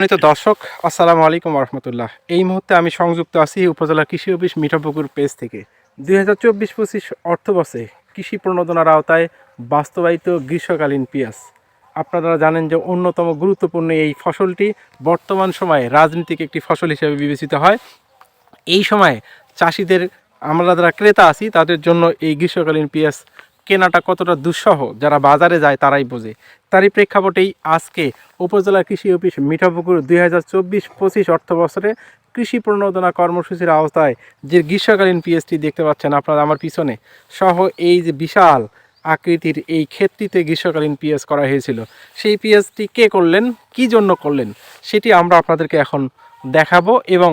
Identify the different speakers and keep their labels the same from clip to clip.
Speaker 1: সম্মানিত দর্শক, আসসালামু আলাইকুম রহমতুল্লাহ। এই মুহূর্তে আমি সংযুক্ত আছি উপজেলা কৃষি অফিস মিঠাপুকুর পেজ থেকে। দুই হাজার চব্বিশ পঁচিশ অর্থবর্ষে কৃষি প্রণোদনার আওতায় বাস্তবায়িত গ্রীষ্মকালীন পেঁয়াজ। আপনারা জানেন যে অন্যতম গুরুত্বপূর্ণ এই ফসলটি বর্তমান সময়ে রাজনীতিক একটি ফসল হিসেবে বিবেচিত হয়। এই সময়ে চাষিদের আমরা যারা ক্রেতা আছি, তাদের জন্য এই গ্রীষ্মকালীন পেঁয়াজ কেনাটা কতটা দুঃসহ যারা বাজারে যায় তারাই বোঝে। তারই প্রেক্ষাপটেই আজকে উপজেলা কৃষি অফিস মিঠাপুকুর দুই হাজার চব্বিশ পঁচিশ অর্থ বছরে কৃষি প্রণোদনা কর্মসূচির আওতায় যে গ্রীষ্মকালীন পিএসটি দেখতে পাচ্ছেন আপনারা আমার পিছনে, সহ এই যে বিশাল আকৃতির এই ক্ষেত্রিতে গ্রীষ্মকালীন পিএস করা হয়েছিল। সেই পিএসটি কে করলেন, কি জন্য করলেন, সেটি আমরা আপনাদেরকে এখন দেখাবো এবং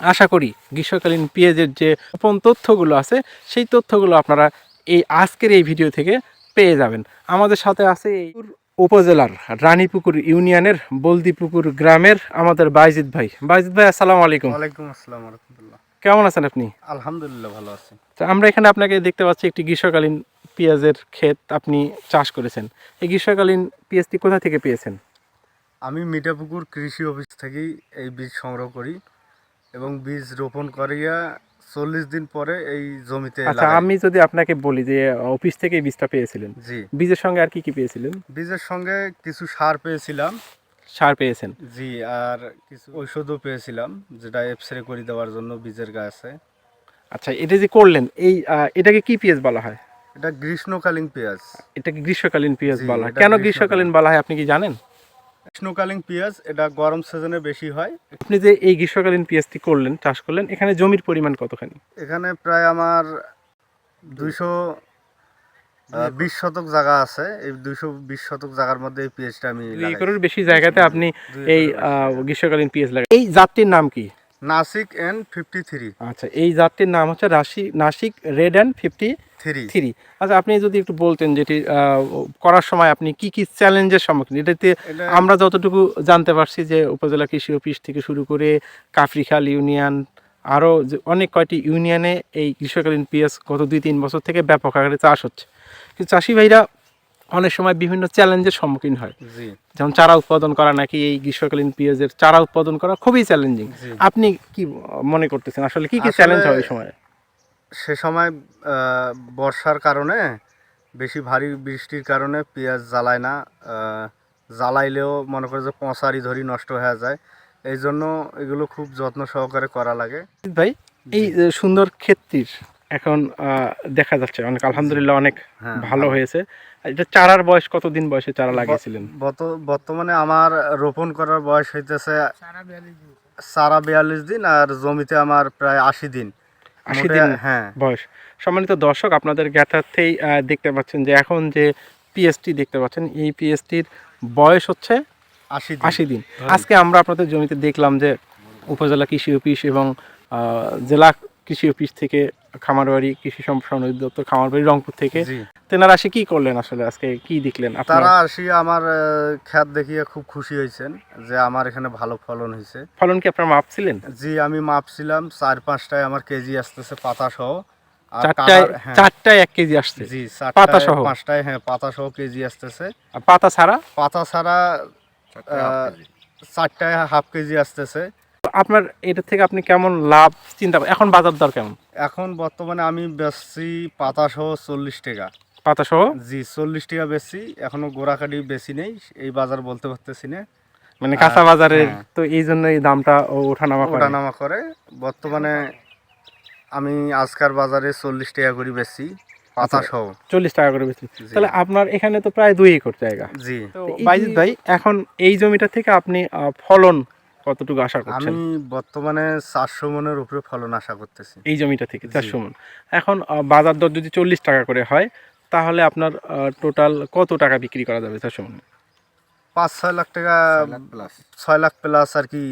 Speaker 1: আশা করি গ্রীষ্মকালীন পেঁয়াজের যে গোপন তথ্যগুলো আছে, সেই তথ্যগুলো আপনারা এই আজকের এই ভিডিও থেকে পেয়ে যাবেন। আমাদের সাথে আছে এই উপজেলার রানীপুকুর ইউনিয়নের বলদিপুকুর গ্রামের আমাদের বাইজিৎ ভাই। বাইজিৎ ভাই আসসালামু আলাইকুম।
Speaker 2: ওয়ালাইকুম আসসালাম রহমতুল্লাহ
Speaker 1: কেমন আছেন আপনি?
Speaker 2: আলহামদুলিল্লাহ ভালো আছি।
Speaker 1: তো আমরা এখানে আপনাকে দেখতে পাচ্ছি একটি গ্রীষ্মকালীন পেঁয়াজের ক্ষেত আপনি চাষ করেছেন। এই গ্রীষ্মকালীন পেঁয়াজটি কোথা থেকে পেয়েছেন?
Speaker 2: আমি মিঠাপুকুর কৃষি অফিস থেকেই এই বীজ সংগ্রহ করি এবং বীজ রোপণ করিয়া চল্লিশ দিন পরে এই জমিতে
Speaker 1: আচ্ছা আমি যদি আপনাকে বলি যে অফিস থেকে বীজটা পেয়েছিলেন
Speaker 2: জি।
Speaker 1: বীজের সঙ্গে আর কি কি পেয়েছিলেন?
Speaker 2: বীজের সঙ্গে কিছু সার পেয়েছিলাম।
Speaker 1: সার পেয়েছেন?
Speaker 2: জি আর কিছু ঔষধও পেয়েছিলাম যেটা এক্সরে করে দেওয়ার জন্য বীজের গাছে।
Speaker 1: আচ্ছা এটা যে করলেন এই এটাকে কি পেঁয়াজ বলা হয়?
Speaker 2: এটা গ্রীষ্মকালীন পেঁয়াজ।
Speaker 1: এটাকে গ্রীষ্মকালীন পেঁয়াজ বলা হয়। কেন।
Speaker 2: গ্রীষ্মকালীন
Speaker 1: বলা হয় আপনি কি জানেন?
Speaker 2: গ্রীষ্মকালীন পেঁয়াজ এটা গরম সিজনে বেশি হয়।
Speaker 1: আপনি যে এই গ্রীষ্মকালীন পেঁয়াজটি করলেন চাষ করলেন এখানে জমির পরিমাণ কতখানি?
Speaker 2: এখানে প্রায় আমার দুইশো বিশ শতক জায়গা আছে। এই দুইশো বিশ শতক জায়গার মধ্যে এই পেঁয়াজটা আমি
Speaker 1: একরের বেশি জায়গাতে আপনি এই গ্রীষ্মকালীন পেঁয়াজ লাগান এই জাতটির নাম কি?
Speaker 2: নাসিক এন ফিফটি থ্রি
Speaker 1: আচ্ছা এই জাতটির নাম হচ্ছে Rashi Nashik red and fifty
Speaker 2: three
Speaker 1: three আচ্ছা আপনি যদি একটু বলতেন যেটি করার সময় আপনি কি কি চ্যালেঞ্জের সম্মুখীন? এটাতে আমরা যতটুকু জানতে পারছি যে উপজেলা কৃষি অফিস থেকে শুরু করে কাফরিখাল ইউনিয়ন আরও যে অনেক কয়টি ইউনিয়নে এই গ্রীষ্মকালীন পিএস গত দুই তিন বছর থেকে ব্যাপক আকারে চাষ হচ্ছে। কিন্তু চাষি ভাইরা অনেক সময় বিভিন্ন চ্যালেঞ্জের সম্মুখীন হয়। যেমন চারা উৎপাদন করা নাকি এই গ্রীষ্মকালীন পেঁয়াজের চারা উৎপাদন করা খুবই চ্যালেঞ্জিং। আপনি কি মনে করতেছেন? আসলে কি কি চ্যালেঞ্জ হয় এই সময়?
Speaker 2: সে সময় বর্ষার কারণে বেশি ভারী বৃষ্টির কারণে পেঁয়াজ জ্বালায় না। জ্বালাইলেও মনে করে যে পঁচারি ধরি নষ্ট হয়ে যায়। এই জন্য এগুলো খুব যত্ন সহকারে করা লাগে।
Speaker 1: ভাই এই সুন্দর ক্ষেত্রির এখন আহ, দেখা যাচ্ছে। অনেক আলহামদুলিল্লাহ অনেক
Speaker 2: হ্যাঁ
Speaker 1: ভালো হয়েছে। এটা চারার বয়স কতদিন বয়সে চারা লাগিয়েছিলেন?
Speaker 2: বত- বর্তমানে আমার রোপণ করার বয়স হইতেছে সারা বিয়াল্লিশ দিন। আর জমিতে আমার প্রায় আশি দিন।
Speaker 1: আশি দিন
Speaker 2: হ্যাঁ।
Speaker 1: বয়স। সম্মানিত দর্শক আপনাদের জ্ঞাতার্থেই দেখতে পাচ্ছেন যে এখন যে পিএসটি দেখতে পাচ্ছেন এই পিএসটির বয়স হচ্ছে
Speaker 2: আশি দিন।
Speaker 1: আশি দিন। আজকে আমরা আপনাদের জমিতে দেখলাম যে উপজেলা কৃষি অফিস এবং আহ, জেলা কৃষি অফিস থেকে খামারবাড়ি কৃষি সম্প্রসারণ অধিদপ্তর খামারবাড়ি রংপুর থেকে। তেনারা আসে কি করলেন আসলে? আজকে কি দেখলেন
Speaker 2: তারা আসি আমার ক্ষেত দেখিয়ে খুব খুশি হয়েছেন যে আমার এখানে ভালো ফলন হয়েছে।
Speaker 1: ফলন কি আপনারা মাপছিলেন?
Speaker 2: জি আমি মাপছিলাম। চার পাঁচটায় আমার কেজি আসতেছে পাতা সহ আর
Speaker 1: চারটায়
Speaker 2: কালার- হ্যাঁ,
Speaker 1: চারটায় এক কেজি আসছে?
Speaker 2: জি
Speaker 1: পাতা সহ?
Speaker 2: পাঁচটায় হ্যাঁ পাতা সহ কেজি আসতেছে।
Speaker 1: পাতা ছাড়া?
Speaker 2: পাতা ছাড়া আহ, চারটায় হাফ কেজি আসতেছে।
Speaker 1: আপনার এটা থেকে আপনি কেমন লাভ চিন্তা করেন? এখন বাজার দর কেমন?
Speaker 2: এখন বর্তমানে আমি বেচছি পাতা সহ চল্লিশ টাকা।
Speaker 1: পাতা সহ
Speaker 2: জি চল্লিশ টাকা বেচছি এখনও গোড়াকাটি বেশি নেই এই বাজার বলতে পারতেছি না।
Speaker 1: মানে কাঁচা বাজারের
Speaker 2: হ্যাঁ।
Speaker 1: তো এই জন্য এই দামটা ও- ওঠানামা করে।
Speaker 2: ওঠানামা করে। বর্তমানে আমি আজকার বাজারে চল্লিশ টাকা করে বেচছি পাতা। সহ
Speaker 1: চল্লিশ টাকা করে বেশি তাহলে আপনার এখানে তো প্রায় দুই একর জায়গা।
Speaker 2: জি।
Speaker 1: তো বাইজিৎ ভাই এখন এই জমিটা থেকে আপনি আহ, ফলন কতটুকু আশা করছেন?
Speaker 2: আমি বর্তমানে চারশো মনের উপরে ফলন আশা করতেছি।
Speaker 1: এই জমিটা থেকে। চারশো মন। এখন বাজার দর যদি চল্লিশ টাকা করে হয় তাহলে আপনার টোটাল কত টাকা বিক্রি করা যাবে চারশো মনে?
Speaker 2: পাঁচ ছয় লাখ টাকা ছয় লাখ প্লাস আর কি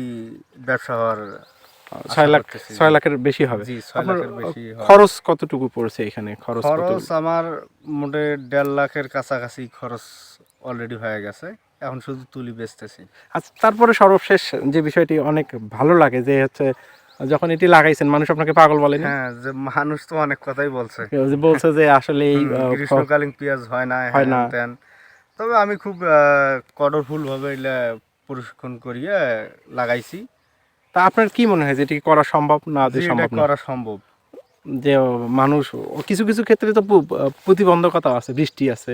Speaker 2: ব্যবসা হওয়ার
Speaker 1: ছয় লাখ। ছয় লাখের বেশি হবে।
Speaker 2: জি ছয় লাখের বেশি।
Speaker 1: খরচ কতটুকু পড়ছে এখানে? খরচ
Speaker 2: খরচ আমার মোটে দেড় লাখের কাছাকাছি খরচ অলরেডি হয়ে গেছে। এখন শুধু তুলি বেচতেছি।
Speaker 1: আচ্ছা তারপরে সর্বশেষ যে বিষয়টি অনেক ভালো লাগে যে হচ্ছে যখন এটি লাগাইছেন মানুষ আপনাকে পাগল বলেন
Speaker 2: হ্যাঁ যে মানুষ তো অনেক কথাই বলছে।
Speaker 1: যে বলছে যে আসলে এই
Speaker 2: গ্রীষ্মকালীন পেঁয়াজ হয় না
Speaker 1: হয় না।
Speaker 2: ত্যান। তবে আমি খুব কডরফুল ভাবে প্রশিক্ষণ করিয়ে লাগাইছি।
Speaker 1: তা আপনার কি মনে হয় যে এটি করা সম্ভব না যে সম্ভব
Speaker 2: করা সম্ভব।
Speaker 1: যে মানুষ কিছু কিছু ক্ষেত্রে তো প্রতিবন্ধকতা আছে বৃষ্টি আছে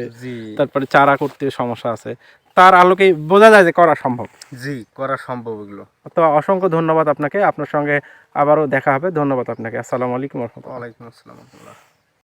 Speaker 1: তারপরে চারা করতে সমস্যা আছে। তার আলোকে বোঝা যায় যে করা সম্ভব।
Speaker 2: জি করা সম্ভব এগুলো।
Speaker 1: তো অসংখ্য ধন্যবাদ আপনাকে। আপনার সঙ্গে আবারও দেখা হবে। ধন্যবাদ আপনাকে। আসসালামু আলাইকুম
Speaker 2: ওয়ালাইকুম আসসালাম।